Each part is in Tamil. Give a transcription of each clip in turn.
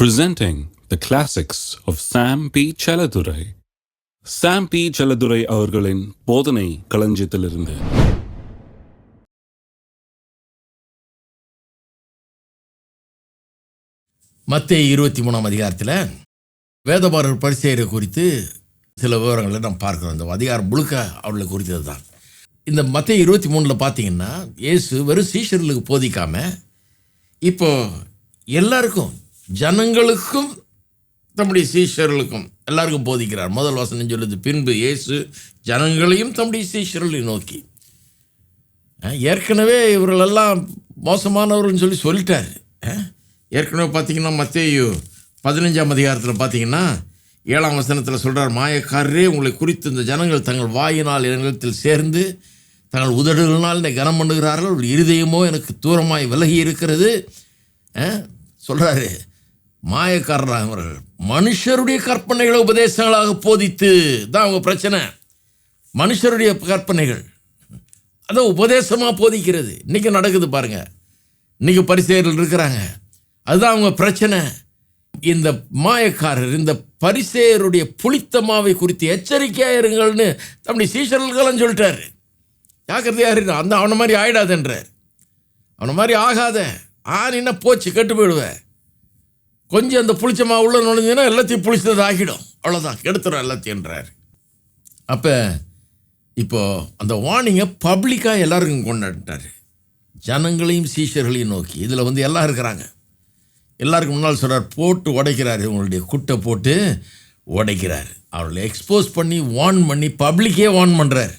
presenting the classics of Sam P. Chaladurai. Sam P Chelladurai அவர்களின் போதனை களஞ்சியத்திலிருந்து மத்திய இருபத்தி மூணாம் அதிகாரத்தில் வேதபாரர் பரிசெயரை குறித்து சில விவரங்களை நாம் பார்க்குறோம் இந்த அதிகாரம் முழுக்க அவர்களை குறித்தது தான் இந்த மத்திய இருபத்தி மூணில் பார்த்தீங்கன்னா இயேசு வெறும் சீஷர்களுக்கு போதிக்காமல் இப்போ எல்லாருக்கும் ஜனங்களுக்கும் தம்முடைய சீஷர்களுக்கும் எல்லாருக்கும் போதிக்கிறார். முதல் வசனம் சொல்லுது பின்பு இயேசு ஜனங்களையும் தம்முடைய சீஷர்களை நோக்கி. ஏற்கனவே இவர்களெல்லாம் மோசமானவர்கள்னு சொல்லி சொல்லிட்டார். ஏற்கனவே பார்த்தீங்கன்னா மத்தேயு பதினஞ்சாம் அதிகாரத்தில் பார்த்தீங்கன்னா ஏழாம் வசனத்தில் சொல்கிறார் மாயக்காரரே உங்களை குறித்து இந்த ஜனங்கள் தங்கள் வாயினால் இடத்தில் சேர்ந்து தங்கள் உதடுகளினால் என்னை கனம் பண்ணுகிறார்கள். ஒரு இருதயமோ எனக்கு தூரமாய் விலகி இருக்கிறது. சொல்கிறாரு மாயக்காரராக அவர்கள் மனுஷருடைய கற்பனைகளை உபதேசங்களாக போதித்து தான் அவங்க பிரச்சனை. மனுஷருடைய கற்பனைகள். அதை உபதேசமாக போதிக்கிறது. இன்றைக்கி நடக்குது பாருங்கள் இன்றைக்கி பரிசெயர்கள் இருக்கிறாங்க. அதுதான் அவங்க பிரச்சனை. இந்த மாயக்காரர் இந்த பரிசேயருடைய புளித்தமாவை குறித்து எச்சரிக்கையாக இருங்கள்னு தம்முடைய சீசர்களுக்கெல்லாம் சொல்லிட்டாரு. ஜாக்கிரதையாக இரு அந்த அவனை மாதிரி ஆகிடாதுன்றார் அவனை மாதிரி ஆகாத. ஆனின்னா போச்சு? கெட்டு போயிடுவேன் கொஞ்சம் அந்த புளிச்ச மாவு உள்ள நுழைஞ்சுன்னா எல்லாத்தையும் புளிச்சது ஆகிடும். அவ்வளோதான் கெடுத்துரும் எல்லாத்தையும்ன்றார் அப்போ இப்போ அந்த வார்னிங்கை பப்ளிக்காக எல்லாருக்கும் கொண்டாடிட்டார். ஜனங்களையும் சீஷர்களையும் நோக்கி. இதில் வந்து எல்லாம் இருக்கிறாங்க. எல்லாருக்கும் முன்னால் சொல்கிறார் போட்டு உடைக்கிறார். இவங்களுடைய குட்டை போட்டு உடைக்கிறார். அவர்களை எக்ஸ்போஸ் பண்ணி வார்ன் பண்ணி பப்ளிக்கே வார்ன் பண்ணுறார்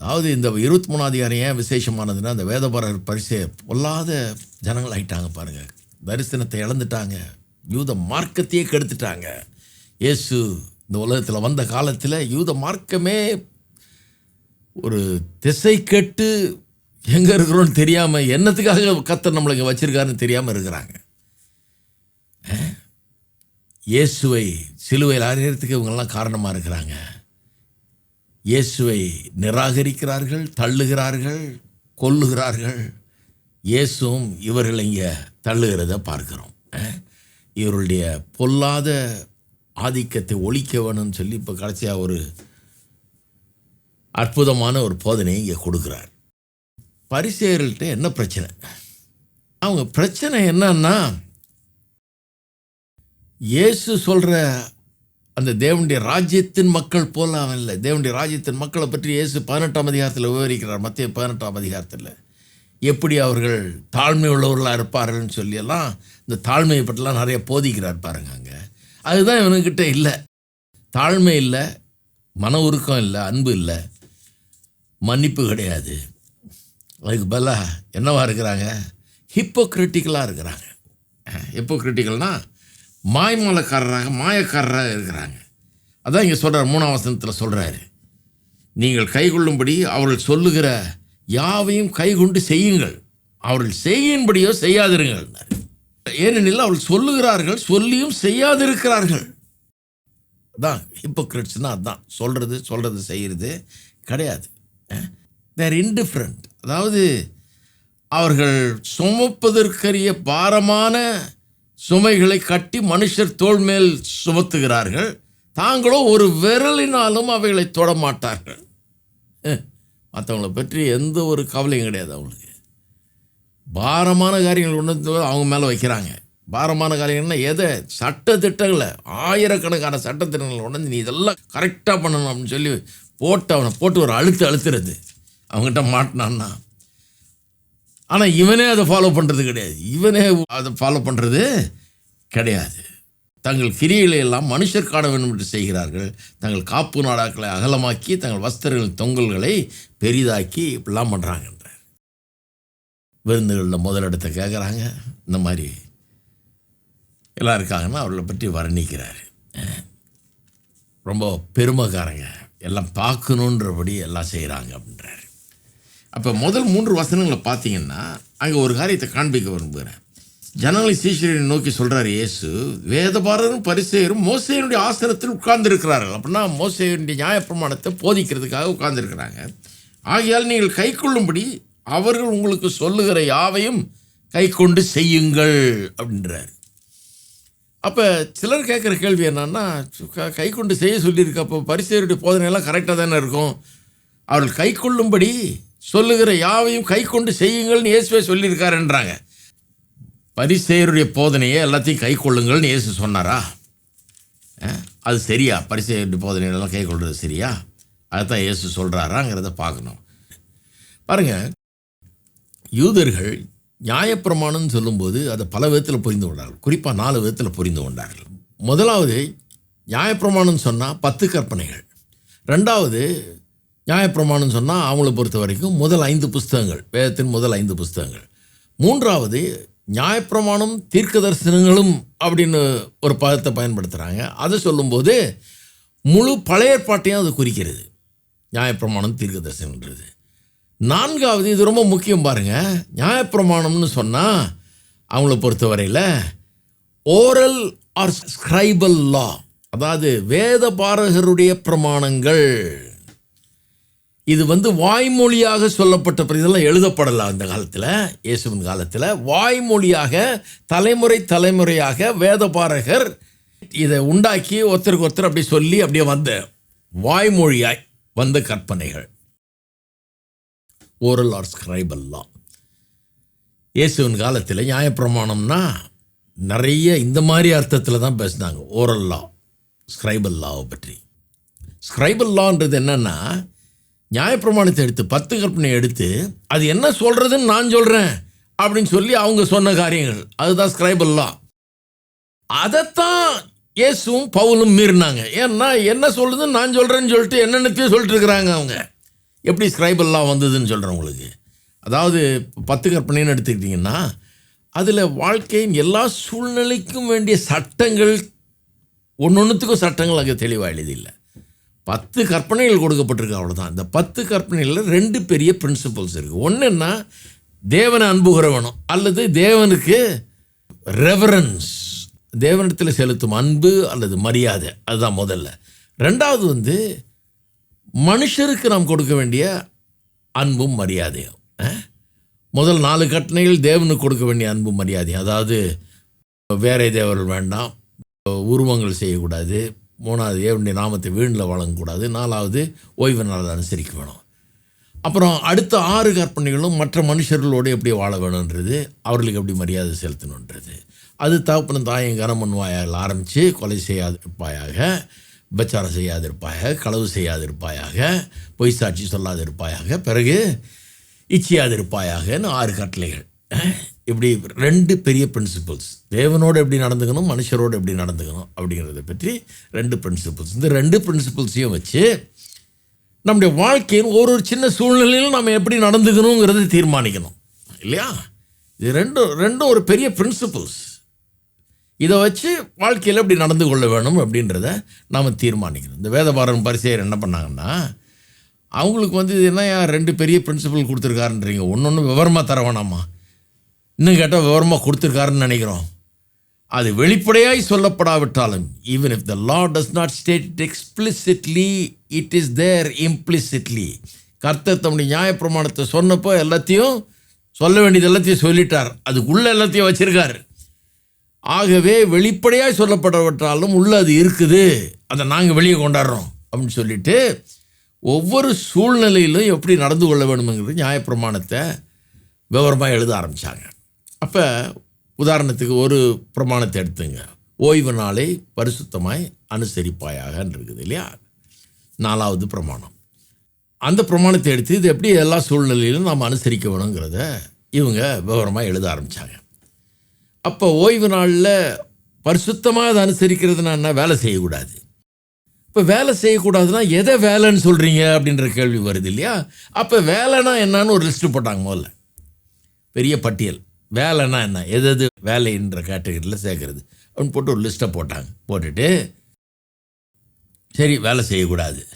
அதாவது இந்த இருபத்தி மூணாவது அதிகாரம் ஏன் விசேஷமானதுன்னா அந்த வேதபாரர் பரிசை பொல்லாத ஜனங்கள் ஆகிட்டாங்க பாருங்கள் தரிசனத்தை இழந்துட்டாங்க. யூத மார்க்கத்தையே கெடுத்துட்டாங்க. இயேசு இந்த உலகத்தில் வந்த காலத்தில் யூத மார்க்கமே ஒரு திசை கெட்டு எங்கே இருக்கிறோன்னு தெரியாமல் என்னத்துக்காக கத்தர் நம்மளை இங்கே தெரியாமல் இருக்கிறாங்க. இயேசுவை சிலுவையில் அறியறதுக்கு இவங்கெல்லாம் காரணமாக இருக்கிறாங்க. இயேசுவை நிராகரிக்கிறார்கள் தள்ளுகிறார்கள் கொல்லுகிறார்கள். இயேசும் இவர்களை இங்கே தள்ளுகிறத பார்க்குறோம். இவருடைய பொல்லாத ஆதிக்கத்தை ஒழிக்க வேணும்னு சொல்லி இப்போ கடைசியாக ஒரு அற்புதமான ஒரு போதனையை இங்கே கொடுக்குறார். பரிசேயர்கள்ட்ட என்ன பிரச்சனை? அவங்க பிரச்சனை என்னன்னா இயேசு சொல்கிற அந்த தேவனுடைய ராஜ்யத்தின் மக்கள் போல அவன் இல்லை. தேவனுடைய ராஜ்யத்தின் மக்களை பற்றி இயேசு பதினெட்டாம் அதிகாரத்தில் விவரிக்கிறார். மத்திய பதினெட்டாம் அதிகாரத்தில். எப்படி அவர்கள் தாழ்மை உள்ளவர்களாக இருப்பார்கள்னு சொல்லியெல்லாம் இந்த தாழ்மையை பற்றிலாம் நிறைய போதிக்கிறார் பாருங்க அங்கே. அதுதான் இவனுக்கிட்ட இல்லை. தாழ்மை இல்லை மன உருக்கம் இல்லை அன்பு இல்லை மன்னிப்பு கிடையாது. அதுக்கு பதிலாக என்னவா இருக்கிறாங்க? ஹிப்போக்ரிட்டிக்கலாக இருக்கிறாங்க. ஹிப்போக்ரிட்டிக்கல்னால் மாய்மலக்காரராக மாயக்காரராக இருக்கிறாங்க. அதான் இங்கே சொல்கிறார் மூணாம் வசனத்தில் சொல்கிறாரு நீங்கள் கைகொள்ளும்படி அவர்கள் சொல்லுகிற யாவையும் கைகொண்டு செய்யுங்கள். அவர்கள் செய்யும்படியோ செய்யாதிருங்கள் ஏனெனில் அவர்கள் சொல்லுகிறார்கள் சொல்லியும் செய்யாதிருக்கிறார்கள். அதான் ஹிப்போக்ரிட்ஸ்னால் அதான். சொல்கிறது சொல்கிறது செய்கிறது கிடையாது. தேர் இன்டிஃப்ரெண்ட் அதாவது அவர்கள் சுமப்பதற்கரிய பாரமான சுமைகளை கட்டி மனுஷர் தோல் மேல் சுமத்துகிறார்கள். தாங்களோ ஒரு விரலினாலும் அவைகளை தொட மாட்டார்கள். மற்றவங்கள பற்றி எந்த ஒரு கவலையும் கிடையாது அவங்களுக்கு. பாரமான காரியங்கள் ஒன்று அவங்க மேலே வைக்கிறாங்க. பாரமான காரியங்கள்னா எதை? சட்ட திட்டங்களை ஆயிரக்கணக்கான சட்டத்திட்டங்களை கொண்டு நீ இதெல்லாம் கரெக்டாக பண்ணணும் அப்படின்னு சொல்லி போட்டு அவனை போட்டு ஒரு அழுத்து அழுத்துறது அவங்ககிட்ட மாட்டினான்னா. ஆனால் இவனே அதை ஃபாலோ பண்ணுறது கிடையாது. இவனே அதை ஃபாலோ பண்ணுறது கிடையாது. தங்கள் கிரியைகளை எல்லாம் மனுஷர் காண வேண்டும் என்று செய்கிறார்கள். தங்கள் காப்பு நாடாக்களை அகலமாக்கி தங்கள் வஸ்திரங்களின் தொங்கல்களை பெரிதாக்கி இப்படிலாம் பண்ணுறாங்கன்றார் விருந்துகளில் முதலிடத்தை கேட்குறாங்க இந்த மாதிரி எல்லாம் இருக்காங்கன்னா அவர்களை பற்றி வர்ணிக்கிறார். ரொம்ப பெருமைக்காரங்க. எல்லாம் பார்க்கணுன்றபடி எல்லாம் செய்கிறாங்க அப்படின்றார். அப்போ முதல் மூன்று வசனங்களை பார்த்தீங்கன்னா அங்கே ஒரு காரியத்தை காண்பிக்க விரும்புகிறேன். ஜனங்களை சீஷரை நோக்கி சொல்கிறார் இயேசு வேதபாரரும் பரிசெயரும் மோசையனுடைய ஆசனத்தில் உட்கார்ந்துருக்கிறார்கள். அப்படின்னா மோசையனுடைய நியாயப்பிரமாணத்தை போதிக்கிறதுக்காக உட்கார்ந்துருக்கிறாங்க. ஆகையால் நீங்கள் கை கொள்ளும்படி அவர்கள் உங்களுக்கு சொல்லுகிற யாவையும் கை கொண்டு செய்யுங்கள் அப்படின்றார். அப்போ சிலர் கேட்குற கேள்வி என்னன்னா கை கொண்டு செய்ய சொல்லியிருக்கு அப்போ பரிசெயருடைய போதனையெல்லாம் கரெக்டாக தானே இருக்கும். அவர்கள் கை கொள்ளும்படி சொல்லுகிற யாவையும் கை கொண்டு செய்யுங்கள்னு இயேசுவே சொல்லியிருக்காருன்றாங்க. பரிசேயருடைய போதனையை எல்லாத்தையும் கை கொள்ளுங்கள்னு இயேசு சொன்னாரா? அது சரியா? பரிசேயருடைய போதனையெல்லாம் கை கொள்வது சரியா? அதைத்தான் இயேசு சொல்கிறாராங்கிறத பார்க்கணும். பாருங்க யூதர்கள் நியாயப்பிரமாணம்னு சொல்லும்போது அதை பல விதத்தில் புரிந்து கொண்டார்கள். குறிப்பாக நாலு விதத்தில் புரிந்து கொண்டார்கள். முதலாவது நியாயப்பிரமாணம் சொன்னால் பத்து கற்பனைகள். ரெண்டாவது நியாயப்பிரமாணம் சொன்னால் அவங்கள பொறுத்த வரைக்கும் முதல் ஐந்து புஸ்தகங்கள் வேதத்தின் முதல் ஐந்து புஸ்தகங்கள். மூன்றாவது நியாயப்பிரமாணம் தீர்க்க தரிசனங்களும் அப்படின்னு ஒரு பதத்தை பயன்படுத்துகிறாங்க அதை சொல்லும்போது முழு பழைய ஏற்பாட்டையும் அது குறிக்கிறது. நியாயப்பிரமாணம் தீர்க்க தரிசனன்றது நான்காவது இது ரொம்ப முக்கியம் பாருங்கள் நியாயப்பிரமாணம்னு சொன்னால் அவங்கள பொறுத்தவரையில் ஓரல் ஆர் ஸ்கிரைபல் லா அதாவது வேத பாரகருடைய பிரமாணங்கள். இது வந்து வாய்மொழியாக சொல்லப்பட்ட பிற- இதெல்லாம் எழுதப்படலாம் அந்த காலத்தில் இயேசுவின் காலத்தில். வாய்மொழியாக தலைமுறை தலைமுறையாக வேதபாரகர் இதை உண்டாக்கி ஒருத்தருக்கு ஒருத்தர் அப்படி சொல்லி அப்படியே வந்த வாய்மொழியாய் வந்த கற்பனைகள். ஓரல் ஆர் ஸ்கிரைபல்லாம் இயேசுவின் காலத்தில் நியாயப்பிரமாணம்னா நிறைய இந்த மாதிரி அர்த்தத்தில் தான் பேசினாங்க. ஓரல் லா ஸ்கிரைபல் லாவை பற்றி. ஸ்கிரைபல் லான்றது என்னென்னா நியாயப்பிரமாணத்தை எடுத்து பத்து கற்பனை எடுத்து அது என்ன சொல்கிறதுன்னு நான் சொல்கிறேன் அப்படின்னு சொல்லி அவங்க சொன்ன காரியங்கள். அதுதான் ஸ்கிரைபல் அதைத்தான் இயேசுவும் பவுலும் மீறினாங்க. ஏன்னா என்ன சொல்லுதுன்னு நான் சொல்கிறேன்னு சொல்லிட்டு என்னென்னத்தையும் சொல்லிட்டு இருக்கிறாங்க அவங்க. எப்படி ஸ்கிரைபல்லாம் வந்ததுன்னு சொல்கிறேன் உங்களுக்கு. அதாவது பத்து கற்பனைன்னு எடுத்துக்கிட்டிங்கன்னா அதில் வாழ்க்கையின் எல்லா சூழ்நிலைக்கும் வேண்டிய சட்டங்கள் ஒன்று ஒன்றுத்துக்கும் சட்டங்கள் அங்கே தெளிவாக எழுதியில்லை. பத்து கற்பனைகள் கொடுக்கப்பட்டிருக்கு அவ்வளோதான் இந்த பத்து கற்பனைகளில் ரெண்டு பெரிய பிரின்சிபல்ஸ் இருக்குது ஒன்றுன்னா தேவனை அன்புகிறவனும் அல்லது தேவனுக்கு ரெவரன்ஸ் தேவனிடத்தில் செலுத்தும் அன்பு அல்லது மரியாதை. அதுதான் முதல்ல. ரெண்டாவது வந்து மனுஷருக்கு நாம் கொடுக்க வேண்டிய அன்பும் மரியாதையும். முதல் நாலு கட்டணையில் தேவனுக்கு கொடுக்க வேண்டிய அன்பும் மரியாதையும். அதாவது வேறே தேவர்கள் வேண்டாம் உருவங்கள் செய்யக்கூடாது மூணாவது ஏவனுடைய நாமத்தை வீணில் வழங்கக்கூடாது நாலாவது ஓய்வு நாள் அனுசரிக்க வேணும். அப்புறம் அடுத்த ஆறு கற்பனைகளும் மற்ற மனுஷர்களோடு எப்படி வாழ வேணுன்றது அவர்களுக்கு எப்படி மரியாதை செலுத்தணுன்றது அது தகப்பனும் தாயும் கனம் வாயால் ஆரம்பித்து கொலை செய்யாதிருப்பாயாக விபச்சாரம் செய்யாதிருப்பாயாக களவு செய்யாதிருப்பாயாக பொய் சாட்சி சொல்லாதிருப்பாயாக பிறகு இச்சியாதிருப்பாயாகன்னு ஆறு கட்டளைகள். இப்படி ரெண்டு பெரிய பிரின்சிபல்ஸ் தேவனோடு எப்படி நடந்துக்கணும் மனுஷரோடு எப்படி நடந்துக்கணும் அப்படிங்கிறத பற்றி ரெண்டு பிரின்சிபல்ஸ் இந்த ரெண்டு பிரின்சிபல்ஸையும் வச்சு நம்முடைய வாழ்க்கையின் ஒரு ஒரு சின்ன சூழ்நிலையிலும் நம்ம எப்படி நடந்துக்கணுங்கிறத தீர்மானிக்கணும். இல்லையா? இது ரெண்டும் ரெண்டும் ஒரு பெரிய பிரின்சிபல்ஸ் இதை வச்சு வாழ்க்கையில் எப்படி நடந்து கொள்ள வேணும் அப்படின்றத நாம் தீர்மானிக்கணும். இந்த வேதபாரன் பரிசெயர் என்ன பண்ணாங்கன்னா அவங்களுக்கு வந்து இது என்ன ரெண்டு பெரிய பிரின்சிபல் கொடுத்துருக்காருன்றீங்க. ஒன்று ஒன்று விவரமாக தர வேணாமா இன்னும் கேட்டால் விவரமாக கொடுத்துருக்காருன்னு நினைக்கிறோம். அது வெளிப்படையாய் சொல்லப்படாவிட்டாலும் even if the law does not state it explicitly it is there implicitly கர்த்தர் தம்முடைய நியாயப்பிரமாணத்தை சொன்னப்போ எல்லாத்தையும் சொல்ல வேண்டியது எல்லாத்தையும் சொல்லிட்டார். அதுக்குள்ளே எல்லாத்தையும் வச்சுருக்கார். ஆகவே வெளிப்படையாக சொல்லப்படவிட்டாலும் உள்ளே அது இருக்குது. அதை நாங்கள் வெளியே கொண்டாடுறோம் அப்படின்னு சொல்லிட்டு ஒவ்வொரு சூழ்நிலையிலும் எப்படி நடந்து கொள்ள வேணுங்கிறது நியாயப்பிரமாணத்தை விவரமாக எழுத ஆரம்பித்தாங்க அப்போ உதாரணத்துக்கு ஒரு பிரமாணத்தை எடுத்துங்க. ஓய்வு நாளை பரிசுத்தமாய் அனுசரிப்பாயாகன்னு இருக்குது இல்லையா? நாலாவது பிரமாணம். அந்த பிரமாணத்தை எடுத்து இது எப்படி எல்லா சூழ்நிலையிலும் நாம் அனுசரிக்க வேணுங்கிறத இவங்க விவரமாக எழுத ஆரம்பித்தாங்க அப்போ ஓய்வு நாளில் பரிசுத்தமாக அதை அனுசரிக்கிறதுனா என்ன? வேலை செய்யக்கூடாது. இப்போ வேலை செய்யக்கூடாதுன்னா எதை வேலைன்னு சொல்கிறீங்க அப்படின்ற கேள்வி வருது இல்லையா? அப்போ வேலைனா என்னன்னு ஒரு லிஸ்ட்டு போட்டாங்க முதல்ல. பெரிய பட்டியல். வேலைன்னா என்ன? எது எது? வேலைன்ற கேட்டகரியில் சேர்க்கறது. அப்படின்னு போட்டு ஒரு லிஸ்ட்டை போட்டாங்க. போட்டுட்டு சரி வேலை செய்யக்கூடாது.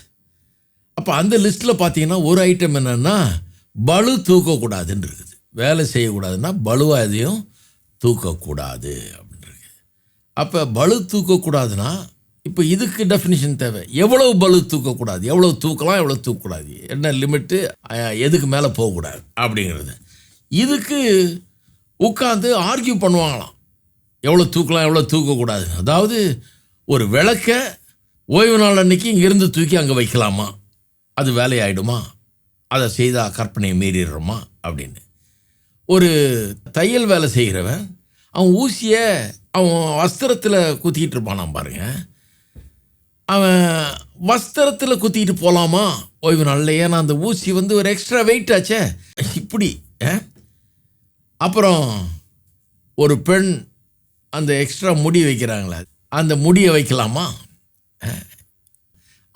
அப்போ அந்த லிஸ்ட்டில் பார்த்தீங்கன்னா ஒரு ஐட்டம் என்னென்னா பலு தூக்கக்கூடாதுன்னு இருக்குது வேலை செய்யக்கூடாதுன்னா பலுவாக எதையும் தூக்கக்கூடாது அப்படின்னு அப்போ பலு தூக்கக்கூடாதுன்னா இப்போ இதுக்கு டெஃபினிஷன் தேவை. எவ்வளவு பலு தூக்கக்கூடாது? எவ்வளோ தூக்கலாம் எவ்வளோ தூக்கக்கூடாது? என்ன லிமிட்டு எதுக்கு மேலே போகக்கூடாது? அப்படிங்கிறது. இதுக்கு உட்காந்து ஆர்கியூ பண்ணுவாங்களாம். எவ்வளோ தூக்கலாம் எவ்வளோ தூக்கக்கூடாது அதாவது ஒரு விளக்க ஓய்வு நாள் அன்னைக்கு இங்கேருந்து தூக்கி அங்கே வைக்கலாமா? அது வேலையாயிடுமா? அதை செய்தால் கற்பனையை மீறிடுறோமா? அப்படின்னு. ஒரு தையல் வேலை செய்கிறவன் அவன் ஊசியை அவன் வஸ்திரத்தில் குத்திக்கிட்டு இருப்பானாம் பாருங்க. அவன் வஸ்திரத்தில் குத்திக்கிட்டு போகலாமா ஓய்வு நாளில் ஏன்னா அந்த ஊசி வந்து ஒரு எக்ஸ்ட்ரா வெயிட் ஆச்சே. இப்படி ஆ? அப்புறம் ஒரு பெண் அந்த எக்ஸ்ட்ரா முடி வைக்கிறாங்களே அந்த முடியை வைக்கலாமா?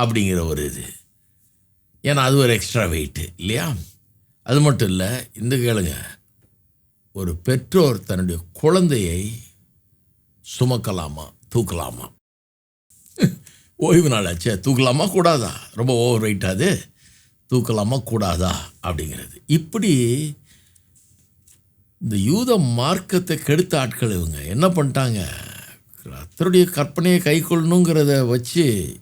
அப்படிங்கிற ஒரு இது. ஏன்னா அது ஒரு எக்ஸ்ட்ரா வெயிட்டு இல்லையா? அது மட்டும் இல்லை இந்த கேளுங்க. ஒரு பெற்றோர் தன்னுடைய குழந்தையை சுமக்கலாமா தூக்கலாமா? ஓய்வு நாள் ஆச்சே தூக்கலாமா கூடாதா? ரொம்ப ஓவர் வெயிட்டாது தூக்கலாமா கூடாதா? அப்படிங்கிறது. இப்படி இந்த யூத மார்க்கத்தை கெடுத்த ஆட்கள் இவங்க. என்ன பண்ணிட்டாங்க? கர்த்தருடைய கற்பனையை கை கொள்ளணுங்கிறத வச்சு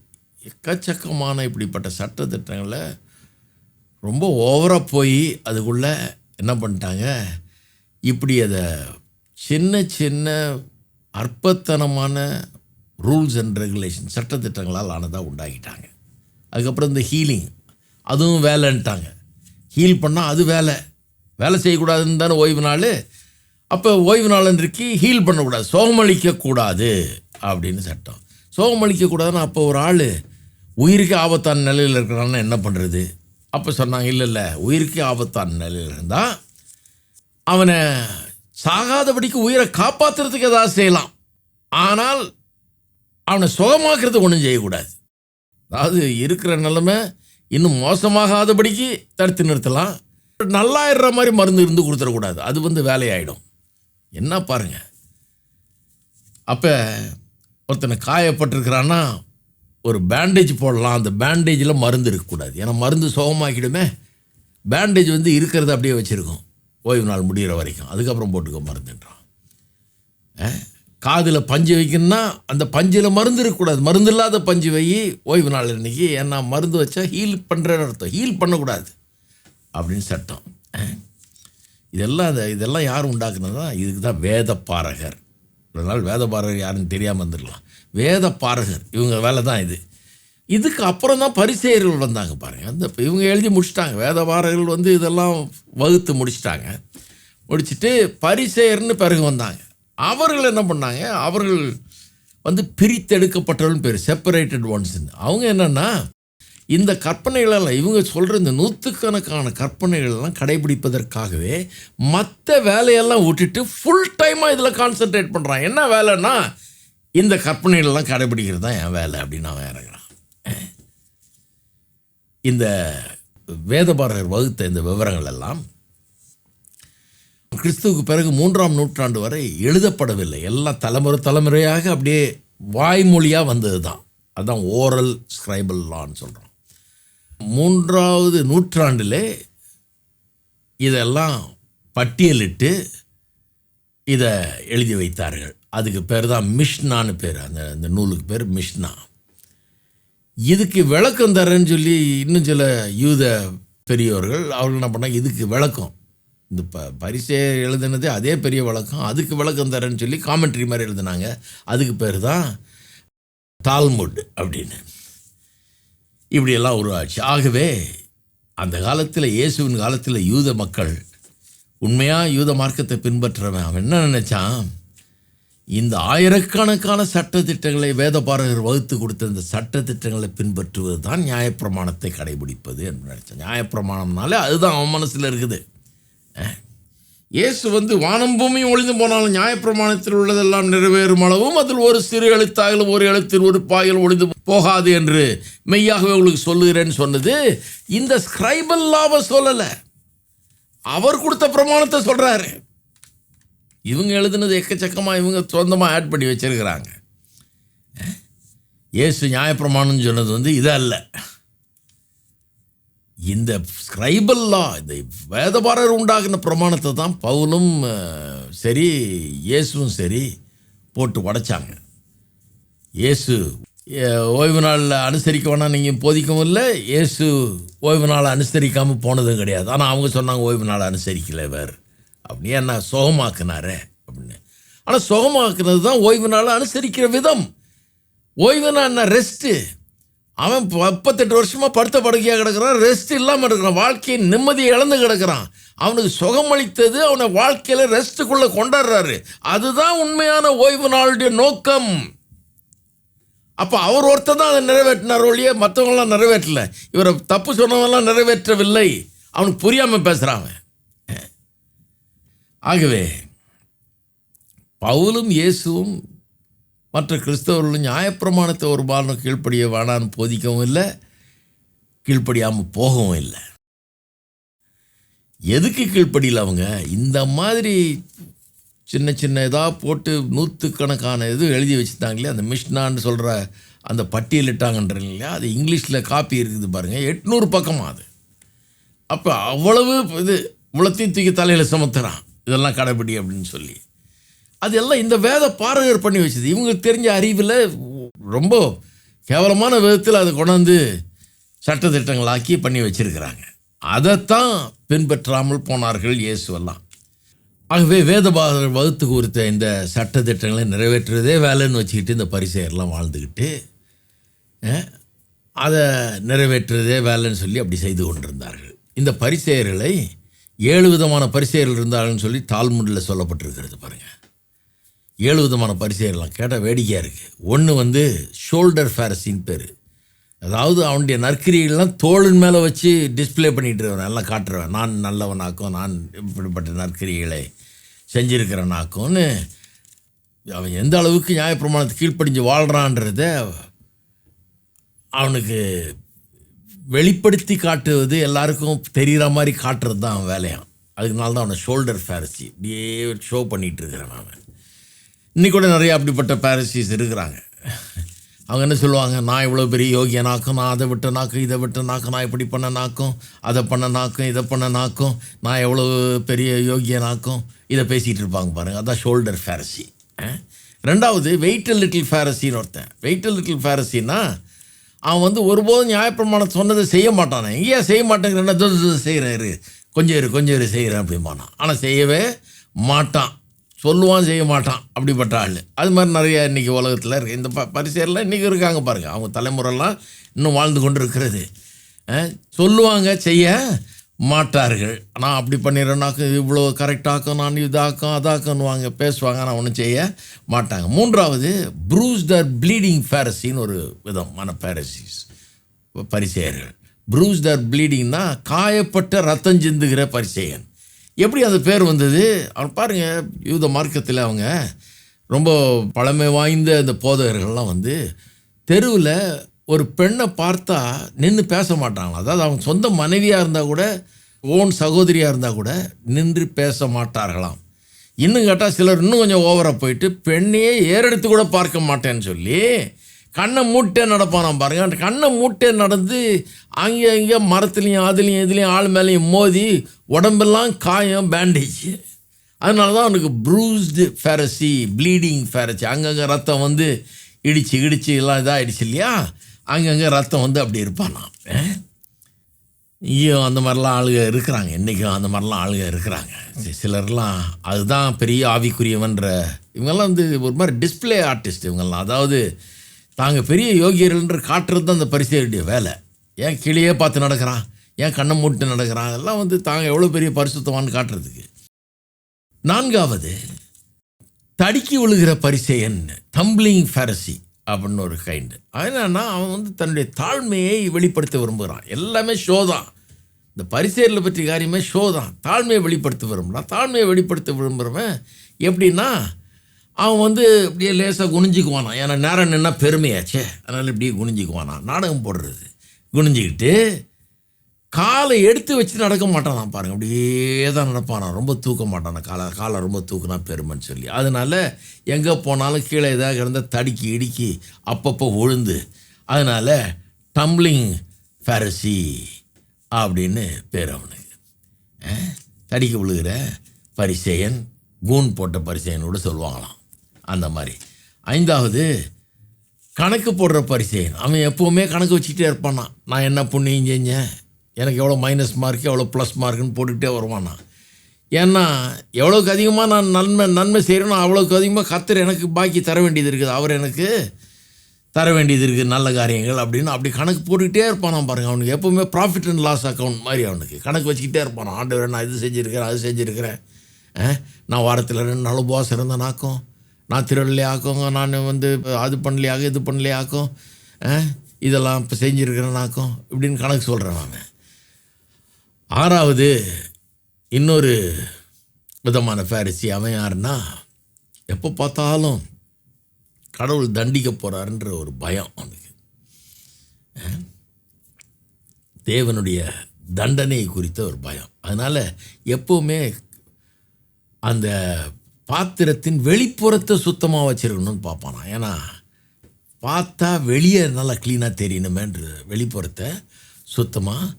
எக்கச்சக்கமான இப்படிப்பட்ட சட்ட திட்டங்களை ரொம்ப ஓவராக போய் அதுக்குள்ளே என்ன பண்ணிட்டாங்க? இப்படி அதை சின்ன சின்ன அற்பத்தனமான ரூல்ஸ் அண்ட் ரெகுலேஷன் சட்டத்திட்டங்களால் ஆனதாக உண்டாக்கிட்டாங்க. அதுக்கப்புறம் இந்த ஹீலிங் அதுவும் வேலைன்ட்டாங்க. ஹீல் பண்ணால் அது வேலை. வேலை செய்யக்கூடாதுன்னு தானே ஓய்வு நாள்? அப்போ ஓய்வு நாளன்றைக்கு ஹீல் பண்ணக்கூடாது. சோகமளிக்கக்கூடாது அப்படின்னு சட்டம். சோகமளிக்கக்கூடாதுன்னு அப்போ ஒரு ஆள் உயிருக்கு ஆபத்தான நிலையில் இருக்கிறான்னா என்ன பண்ணுறது அப்போ சொன்னாங்க இல்லை இல்லை உயிருக்கு ஆபத்தான நிலையில் இருந்தால் அவனை சாகாதபடிக்கு உயிரை காப்பாற்றுறதுக்கு ஏதாவது செய்யலாம். ஆனால் அவனை சுகமாக்குறது ஒன்றும் செய்யக்கூடாது. அதாவது இருக்கிற நிலைமை இன்னும் மோசமாகாதபடிக்கு தடுத்து நிறுத்தலாம். நல்லாயிடுற மாதிரி மருந்து இருந்து கொடுத்துடக்கூடாது. அது வந்து வேலையாயிடும். என்ன பாருங்க. அப்போ ஒருத்தனை காயப்பட்டிருக்கிறான்னா ஒரு பேண்டேஜ் போடலாம். அந்த பேண்டேஜில் மருந்து இருக்கக்கூடாது. ஏன்னா மருந்து சோகமாக்கிடுமே. பேண்டேஜ் வந்து இருக்கிறத அப்படியே வச்சுருக்கோம். ஓய்வு நாள் முடிகிற வரைக்கும். அதுக்கப்புறம் போட்டுக்கோ மருந்துன்றான். காதில் பஞ்சு வைக்கணும்னா அந்த பஞ்சில் மருந்து இருக்கக்கூடாது. மருந்து இல்லாத பஞ்சு வை. ஓய்வு நாள் இன்றைக்கி ஏன்னா மருந்து வச்சா ஹீல் பண்ணுறேன்னு அர்த்தம். ஹீல் பண்ணக்கூடாது. அப்படின்னு சட்டம். இதெல்லாம் இதெல்லாம் யார் உண்டாக்குனதா இதுக்கு தான் வேத பாரகர் ஒரு நாள் வேத பாரகர் யாருன்னு தெரியாமல் வந்துடலாம் வேத பாரகர் இவங்க வேலை தான் இது. இதுக்கு அப்புறம் தான் பரிசெயர்கள் வந்தாங்க பாருங்கள் அந்த இவங்க எழுதி முடிச்சிட்டாங்க. வேத பாரகர்கள் வந்து இதெல்லாம் வகுத்து முடிச்சிட்டாங்க. முடிச்சிட்டு பரிசெயர்னு பிறகு வந்தாங்க. அவர்கள் என்ன பண்ணாங்க? அவர்கள் வந்து பிரித்தெடுக்கப்பட்டவர்கள் பேர் செப்பரேட்டட் ஒன்ஸ் அவங்க என்னென்னா இந்த கற்பனைகளெல்லாம் இவங்க சொல்கிற இந்த நூற்றுக்கணக்கான கற்பனைகளெல்லாம் கடைபிடிப்பதற்காகவே மற்ற வேலையெல்லாம் விட்டுட்டு ஃபுல் டைமாக இதில் கான்சென்ட்ரேட் பண்ணுறான் என்ன வேலைன்னா இந்த கற்பனைகளெல்லாம் கடைபிடிக்கிறது தான் என் வேலை அப்படின்னு அவன் இறங்குறான். இந்த வேதபாரகர் வகுத்த இந்த விவரங்கள் எல்லாம் கிறிஸ்துவுக்கு பிறகு மூன்றாம் நூற்றாண்டு வரை எழுதப்படவில்லை. எல்லாம் தலைமுறை தலைமுறையாக அப்படியே வாய்மொழியாக வந்தது தான் அதுதான் ஓரல் ஸ்கிரைபல் லான்னு சொல்கிறோம் மூன்றாவது நூற்றாண்டிலே இதெல்லாம் பட்டியலிட்டு இதை எழுதி வைத்தார்கள். அதுக்கு பேர் தான் மிஷ்னான்னு பேர். அந்த அந்த நூலுக்கு பேர் மிஷ்னா. இதுக்கு விளக்கம் தரேன்னு சொல்லி இன்னும் சில யூத பெரியவர்கள் அவர்கள் என்ன பண்ணாங்க இதுக்கு விளக்கம். இந்த ப பரிசை எழுதுனது அதே பெரிய விளக்கம் அதுக்கு விளக்கம் தரேன்னு சொல்லி காமெண்ட்ரி மாதிரி எழுதுனாங்க. அதுக்கு பேர் தான் தால்முட் அப்படின்னு. இப்படியெல்லாம் உருவாச்சு. ஆகவே அந்த காலத்தில் இயேசுவின் காலத்தில் யூத மக்கள் உண்மையாக யூத மார்க்கத்தை பின்பற்றுறவன் அவன் என்ன நினச்சான்? இந்த ஆயிரக்கணக்கான சட்டத்திட்டங்களை வேதபாரகர் வகுத்து கொடுத்த இந்த சட்டத்திட்டங்களை பின்பற்றுவது தான் நியாயப்பிரமாணத்தை கடைபிடிப்பது என்று நினச்சேன். நியாயப்பிரமாணம்னாலே அதுதான் அவன் மனசில் இருக்குது. இயேசு வந்து வானம் பூமியும் ஒளிந்து போனாலும் நியாயப்பிரமாணத்தில் உள்ளதெல்லாம் நிறைவேறும் அளவும் அதில் ஒரு சிறு எழுத்தாயிலும் ஒரு எழுத்தில் ஒரு பாயில் ஒளிந்து போகாது என்று மெய்யாகவே உங்களுக்கு சொல்லுகிறேன்னு சொன்னது. இந்த ஸ்கிரைபல்லாவை சொல்லலை. அவர் கொடுத்த பிரமாணத்தை சொல்கிறாரு இவங்க எழுதுனது எக்கச்சக்கமாக இவங்க சொந்தமாக ஆட் பண்ணி வச்சிருக்கிறாங்க. இயேசு நியாயப்பிரமாணம்னு சொன்னது வந்து இதல்ல இந்த ஸ்கிரைபல்லா இந்த வேதபாரர் உண்டாகின பிரமாணத்தை தான் பவுலும் சரி இயேசுவும் சரி போட்டு உடைச்சாங்க. இயேசு ஓய்வு நாளில் அனுசரிக்க வேணாம் நீங்கள் போதிக்கவும் இல்லை இயேசு ஓய்வு நாளை அனுசரிக்காமல் போனதும் கிடையாது. ஆனால் அவங்க சொன்னாங்க ஓய்வு நாளை அனுசரிக்கலை வேறு அப்படின்னு. என்ன சோகமாக்குனாரு அப்படின்னு. ஆனால் சுகமாக்குனது தான் ஓய்வு நாளை அனுசரிக்கிற விதம். ஓய்வுனா என்ன ரெஸ்ட்டு அவன் முப்பத்தெட்டு வருஷமாக படுத்த படுக்கையாக கிடக்கிறான் ரெஸ்ட் இல்லாமல் இருக்கிறான். வாழ்க்கையை நிம்மதியை இழந்து கிடக்கிறான். அவனுக்கு சுகமளித்தது அவனை வாழ்க்கையில் ரெஸ்ட்டுக்குள்ளே கொண்டாடுறாரு. அதுதான் உண்மையான ஓய்வு நாளுடைய நோக்கம். அப்போ அவர் ஒருத்தர் தான் அதை நிறைவேற்றினார் ஒழிய மற்றவங்களாம் நிறைவேற்றல. இவரை தப்பு சொன்னவங்களாம் நிறைவேற்றவில்லை. அவனுக்கு புரியாமல் பேசுகிறான் அவன். ஆகவே பவுலும் இயேசுவும் மற்ற கிறிஸ்தவர்களும் நியாயப்பிரமாணத்தை ஒரு பாலம் கீழ்ப்படிய வேணான்னு போதிக்கவும் இல்லை கீழ்ப்படியாமல் போகவும் இல்லை. எதுக்கு கீழ்ப்படியில் அவங்க? இந்த மாதிரி சின்ன சின்ன இதாக போட்டு நூற்றுக்கணக்கான இது எழுதி வச்சுட்டாங்களே அந்த மிஷ்னான்னு சொல்கிற அந்த பட்டியலிட்டாங்கன்ற இல்லையா? அது இங்கிலீஷில் காப்பி இருக்குது பாருங்கள் எட்நூறு பக்கமாக அது. அப்போ அவ்வளவு இது இவ்வளோத்தையும் தூக்கி தலையில் சுமத்துறான் இதெல்லாம் கடைப்பிடி அப்படின்னு சொல்லி. அது எல்லாம் இந்த வேத பாரகர் பண்ணி வச்சது. இவங்களுக்கு தெரிஞ்ச அறிவில் ரொம்ப கேவலமான விதத்தில் அதை கொண்டாந்து சட்டத்திட்டங்களாக்கி பண்ணி வச்சுருக்கிறாங்க. அதைத்தான் பின்பற்றாமல் போனார்கள் இயேசுவெல்லாம். ஆகவே வேதபாதர் வகுத்து குறித்த இந்த சட்டத்திட்டங்களை நிறைவேற்றுறதே வேலைன்னு வச்சுக்கிட்டு இந்த பரிசெயர்லாம் வாழ்ந்துக்கிட்டு அதை நிறைவேற்றுறதே வேலைன்னு சொல்லி அப்படி செய்து கொண்டிருந்தார்கள். இந்த பரிசெயர்களை ஏழு விதமான பரிசெயர்கள் இருந்தார்கள்னு சொல்லி தால்முடில் சொல்லப்பட்டிருக்கிறது பாருங்கள் ஏழு விதமான பரிசெயர்லாம் கேட்டால் வேடிக்கையாக இருக்குது ஒன்று வந்து ஷோல்டர் ஃபேரசின்னு பேர். அதாவது அவனுடைய நற்கிரியெல்லாம் தோளின் மேலே வச்சு டிஸ்ப்ளே பண்ணிகிட்டு இருவன் எல்லாம் காட்டுறவன். நான் நல்லவனாக்கும் நான் இப்படிப்பட்ட நற்கிரிகளை செஞ்சுருக்கிறனாக்கும்னு அவன் எந்த அளவுக்கு நியாயப்பிரமாணத்தை கீழ்ப்படிஞ்சு வாழ்கிறான்றத அவனுக்கு வெளிப்படுத்தி காட்டுவது எல்லாருக்கும் தெரிகிற மாதிரி காட்டுறது தான் அவன் வேலையான் அதுக்குனால தான் அவனை ஷோல்டர் ஃபேரசி இப்படியே ஷோ பண்ணிகிட்டு இருக்கிறான் அவன். இன்றைக்கி கூட நிறையா அப்படிப்பட்ட பேரசிஸ் இருக்கிறாங்க. அவங்க என்ன சொல்லுவாங்க? நான் இவ்வளோ பெரிய யோகியனாக்கும் நான் அதை விட்ட நாக்கும் இதை விட்ட நாக்கும் நான் இப்படி பண்ண நாக்கும் அதை பண்ண நாக்கும் இதை பண்ண நாக்கும். நான் எவ்வளோ பெரிய யோகியனாக்கும் இதை பேசிகிட்டு இருப்பாங்க பாருங்கள் அதான் ஷோல்டர் ஃபேரசி ரெண்டாவது வெயிட் லிட்டில் ஃபேரசின்னு ஒருத்தன். வெயிட் லிட்டில் ஃபேரசின்னா அவன் வந்து ஒருபோதும் நியாயப்பிரமாணம் சொன்னதை செய்ய மாட்டானே. ஏன் செய்ய மாட்டேங்கிறேன்னா இரு. கொஞ்சம் இரு கொஞ்சம் இரு செய்கிறேன் அப்படிம்பானான். ஆனால் செய்யவே மாட்டான். சொல்லுவான் செய்ய மாட்டான் அப்படிப்பட்ட ஆள். அது மாதிரி நிறைய இன்றைக்கி உலகத்தில் இருக்குது இந்த ப பரிசையெல்லாம் இன்றைக்கி இருக்காங்க பாருங்கள் அவங்க தலைமுறைலாம் இன்னும் வாழ்ந்து கொண்டு இருக்கிறது சொல்லுவாங்க செய்ய மாட்டார்கள். நான் அப்படி பண்ணிடுறேனாக்கும் இவ்வளோ கரெக்டாக்கும் நான் இதாக்கும் அதாக்குன்னுவாங்க. பேசுவாங்க ஆனால் ஒன்றும் செய்ய மாட்டாங்க. மூன்றாவது ப்ரூஸ்டர் ப்ளீடிங் ஃபேரசின்னு ஒரு விதமான ஃபேரசிஸ் பரிசெயர்கள். ப்ரூஸ்டர் ப்ளீடிங்னா காயப்பட்ட ரத்தம் சிந்துகிற பரிசெயன். எப்படி அந்த பேர் வந்தது? அவன் பாருங்க யூத மார்க்கத்தில் அவங்க ரொம்ப பழமை வாய்ந்த இந்த போதகர்கள்லாம் வந்து தெருவில் ஒரு பெண்ணை பார்த்தா நின்று பேச மாட்டாங்களாம். அதாவது அவங்க சொந்த மனைவியாக இருந்தால் கூட ஓன் சகோதரியாக இருந்தால் கூட நின்று பேச மாட்டார்களாம். இன்னும் கேட்டால் சிலர் இன்னும் கொஞ்சம் ஓவராக போயிட்டு பெண்ணையே ஏறெடுத்து கூட பார்க்க மாட்டேன்னு சொல்லி கண்ணை மூட்டே நடப்பானாம் பாருங்க. அந்த கண்ணை மூட்டே நடந்து அங்கே இங்கே மரத்துலேயும் அதுலேயும் இதுலேயும் ஆள் மேலேயும் மோதி உடம்பெல்லாம் காயம் பேண்டேஜ் அதனால தான் அவனுக்கு ப்ரூஸ்டு ஃபேரசி ப்ளீடிங் ஃபேரசி அங்கங்கே ரத்தம் வந்து இடிச்சு இடிச்சு எல்லாம் இதாகிடுச்சு இல்லையா? அங்கங்கே ரத்தம் வந்து அப்படி இருப்பானாம். ஐயோ அந்த மாதிரிலாம் ஆளுங்க இருக்கிறாங்க. இன்றைக்கும் அந்த மாதிரிலாம் ஆளுங்க இருக்கிறாங்க. சிலர்லாம் அதுதான் பெரிய ஆவிக்குரியவன்ற இவங்கெல்லாம் வந்து ஒரு மாதிரி டிஸ்ப்ளே ஆர்டிஸ்ட் இவங்கெல்லாம். அதாவது தாங்கள் பெரிய யோகியர்கள்ன்ற காட்டுறது தான் அந்த பரிசையுடைய வேலை. ஏன் கீழேயே பார்த்து நடக்கிறான்? ஏன் கண்ணை மூட்டு நடக்கிறான்? அதெல்லாம் வந்து தாங்க எவ்வளோ பெரிய பரிசுத்தமானு காட்டுறதுக்கு. நான்காவது தடுக்கி விழுகிற பரிசெயன் டம்பிளிங் ஃபேரசி அப்படின்னு ஒரு கைண்டு என்னன்னா அவன் வந்து தன்னுடைய தாழ்மையை வெளிப்படுத்த விரும்புகிறான். எல்லாமே ஷோ தான். இந்த பரிசேரில் பற்றிய காரியமே ஷோ தான். தாழ்மையை வெளிப்படுத்த விரும்புகிறான். தாழ்மையை வெளிப்படுத்த விரும்புகிறவன் எப்படின்னா அவன் வந்து இப்படியே லேசாக குனிஞ்சிக்குவானா? ஏன்னா நேரம் நின்னா பெருமையாச்சே. அதனால் இப்படியே குனிஞ்சிக்குவானா? நாடகம் போடுறது. குனிஞ்சிக்கிட்டு காலை எடுத்து வச்சு நடக்க மாட்டான் பாருங்க. அப்படியே தான் நடப்பானா. ரொம்ப தூக்க மாட்டானா. காலை காலை ரொம்ப தூக்குனா பெருமைன்னு சொல்லி. அதனால எங்கே போனாலும் கீழே ஏதாவது இருந்தால் தடுக்கி இடுக்கி அப்பப்போ விழுந்து அதனால டம்ளிங் ஃபேரசி அப்படின்னு பேர் அவனுக்கு. தடிக்க விழுகிற பரிசெயன் கூன் போட்ட பரிசெயனோடு சொல்லுவாங்களாம். அந்த மாதிரி. ஐந்தாவது கணக்கு போடுற பரிசெயன். அவன் எப்போவுமே கணக்கு வச்சுக்கிட்டே இருப்பானா. நான் என்ன புண்ணியம் செஞ்சேன்? எனக்கு எவ்வளோ மைனஸ் மார்க் எவ்வளோ ப்ளஸ் மார்க்குன்னு போட்டுக்கிட்டே வருவானா. ஏன்னா எவ்வளோக்கு அதிகமாக நான் நன்மை நன்மை செய்கிறேனோ அவ்வளோக்கு அதிகமாக கத்தர் எனக்கு பாக்கி தர வேண்டியது இருக்குது. அவர் எனக்கு தர வேண்டியது இருக்குது. நல்ல காரியங்கள் அப்படின்னு அப்படி கணக்கு போட்டுக்கிட்டே இருப்பானா பாருங்க. அவனுக்கு எப்போவுமே ப்ராஃபிட் அண்ட் லாஸ் அக்கௌண்ட் மாதிரி அவனுக்கு. கணக்கு வச்சுக்கிட்டே இருப்பான். ஆண்டு நான் இது செஞ்சுருக்கிறேன் அது செஞ்சுருக்கிறேன். நான் வாரத்தில் ரெண்டு நாள் உபவாசம் இருந்தேன் நாக்கும் நான் திருடலே ஆக்கோங்க நான் வந்து அது பண்ணலையாக்கும் இது பண்ணலையாக்கும் இதெல்லாம் இப்போ செஞ்சுருக்கிறேனாக்கும் இப்படின்னு கணக்கு சொல்கிறேன் நான். ஆறாவது இன்னொரு விதமான ஃபேரிசி அவன் யாருன்னா எப்போ பார்த்தாலும் கடவுள் தண்டிக்க போகிறாருன்ற ஒரு பயம் அவனுக்கு. தேவனுடைய தண்டனை குறித்த ஒரு பயம். அதனால் எப்போவுமே அந்த பாத்திரத்தின் வெளிப்புறத்தை சுத்தமாக வச்சுருக்கணும்னு பார்ப்பானா? ஏன்னா பார்த்தா வெளியே நல்லா க்ளீனாக தெரியணுமேன்ற வெளிப்புறத்தை சுத்தமாக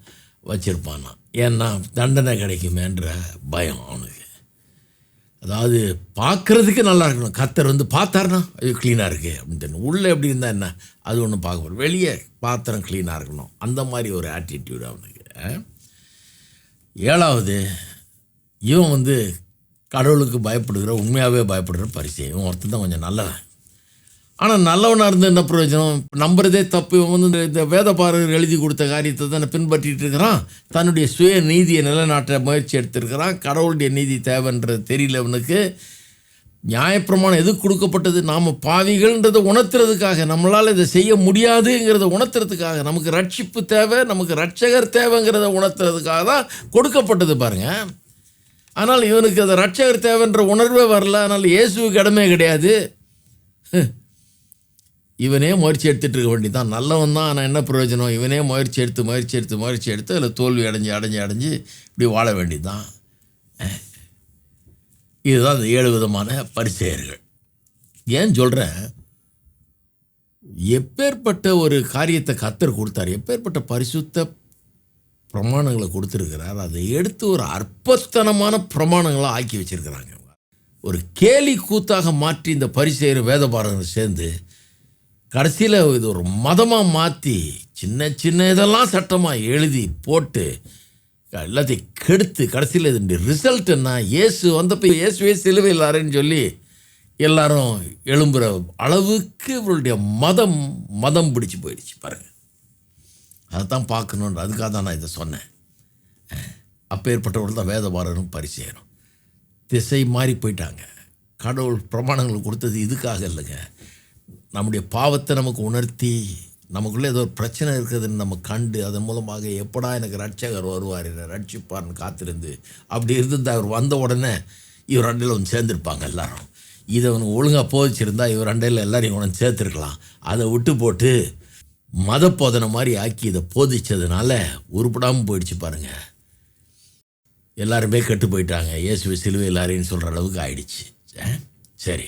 வச்சுருப்பானா? ஏன்னா தண்டனை கிடைக்குமேன்ற பயம் அவனுக்கு. அதாவது பார்க்குறதுக்கு நல்லா இருக்கணும். கத்தர் வந்து பார்த்தாருன்னா ஐயோ க்ளீனாக இருக்குது அப்படின்னு உள்ளே எப்படி இருந்தால் என்ன? அது ஒன்றும் பார்க்க போகிறோம் வெளியே பாத்திரம் க்ளீனாக இருக்கணும். அந்த மாதிரி ஒரு ஆட்டிடியூடு அவனுக்கு. ஏழாவது இவன் வந்து கடவுளுக்கு பயப்படுகிற உண்மையாகவே பயப்படுகிற பரிசை. இவன் ஒருத்தன் தான் கொஞ்சம் நல்லவன். ஆனால் நல்லவனாக இருந்த என்ன பிரயோஜனம்? நம்புறதே தப்பு. இவன் வந்து இந்த- இந்த வேதபாரகர் எழுதி கொடுத்த காரியத்தை தானே பின்பற்றிட்டு இருக்கிறான். தன்னுடைய சுய நீதியை நிலைநாட்ட முயற்சி எடுத்திருக்கிறான். கடவுளுடைய நீதி தேவைன்றது தெரியல அவனுக்கு நியாயப்பிரமாணம் எதுக்கு கொடுக்கப்பட்டது? நாம் பாவிகள்ன்றதை உணர்த்துறதுக்காக. நம்மளால் இதை செய்ய முடியாதுங்கிறத உணர்த்துறதுக்காக. நமக்கு ரட்சிப்பு தேவை நமக்கு ரட்சகர் தேவைங்கிறத உணர்த்துறதுக்காக தான் கொடுக்கப்பட்டது பாருங்கள் ஆனால் இவனுக்கு அது ரட்சகர் தேவைன்ற உணர்வே வரல. ஆனால் இயேசுவுக்கு இடமே கிடையாது. இவனே முயற்சி எடுத்துட்டு இருக்க வேண்டியதான் நல்லவன் தான் ஆனால் என்ன பிரயோஜனம்? இவனே முயற்சி எடுத்து முயற்சி எடுத்து முயற்சி எடுத்து அதில் தோல்வி அடைஞ்சு அடைஞ்சு அடைஞ்சு இப்படி வாழ வேண்டியதுதான். இதுதான் இந்த ஏழு விதமான பரிசெயர்கள். ஏன் சொல்கிறேன் எப்பேற்பட்ட ஒரு காரியத்தை கத்தர் கொடுத்தார் எப்பேற்பட்ட பரிசுத்த பிரமாணங்களை கொடுத்துருக்கிறார். அதை எடுத்து ஒரு அற்பத்தனமான பிரமாணங்களாக ஆக்கி வச்சிருக்கிறாங்க ஒரு கேலி கூத்தாக மாற்றி இந்த பரிசெயர் வேதபாரகர் சேர்ந்து கடைசியில் இது ஒரு மதமாக மாற்றி சின்ன சின்ன இதெல்லாம் சட்டமாக எழுதி போட்டு எல்லாத்தையும் கெடுத்து கடைசியில் இதனுடைய ரிசல்ட் என்ன? இயேசு வந்தப்போ இயேசுவே சிலுவையில் சொல்லி எல்லாரும் எழும்புகிற அளவுக்கு இவருடைய மதம் மதம் பிடிச்சி போயிடுச்சு பாருங்கள் அதை தான் பார்க்கணுன்ற அதுக்காக தான் நான் இதை சொன்னேன். அப்பேற்பட்டவர்கள் தான் வேதபாரரும் பரிசெயரும் திசை மாறி போயிட்டாங்க. கடவுள் பிரமாணங்கள் கொடுத்தது இதுக்காக இல்லைங்க. நம்முடைய பாவத்தை நமக்கு உணர்த்தி நமக்குள்ளே ஏதோ ஒரு பிரச்சனை இருக்குதுன்னு நம்ம கண்டு அதன் மூலமாக எப்படா எனக்கு ரட்சகர் வருவார் என்னை ரட்சிப்பார்னு காத்திருந்து அப்படி இருந்து அவர் வந்த உடனே இவர் அண்டையில் வந்து சேர்ந்துருப்பாங்க எல்லாரும். இதை ஒழுங்காக போதிச்சிருந்தா இவர் அண்டையில் எல்லாரையும் உடனே சேர்த்துருக்கலாம். அதை விட்டு போட்டு மத போதனை மாதிரி ஆக்கி இதை போதிச்சதுனால உருப்படாமல் போயிடுச்சு பாருங்கள் எல்லாருமே கெட்டு போயிட்டாங்க. இயேசுவை சிலுவை எல்லாரையும் சொல்கிற அளவுக்கு ஆயிடுச்சு. சரி.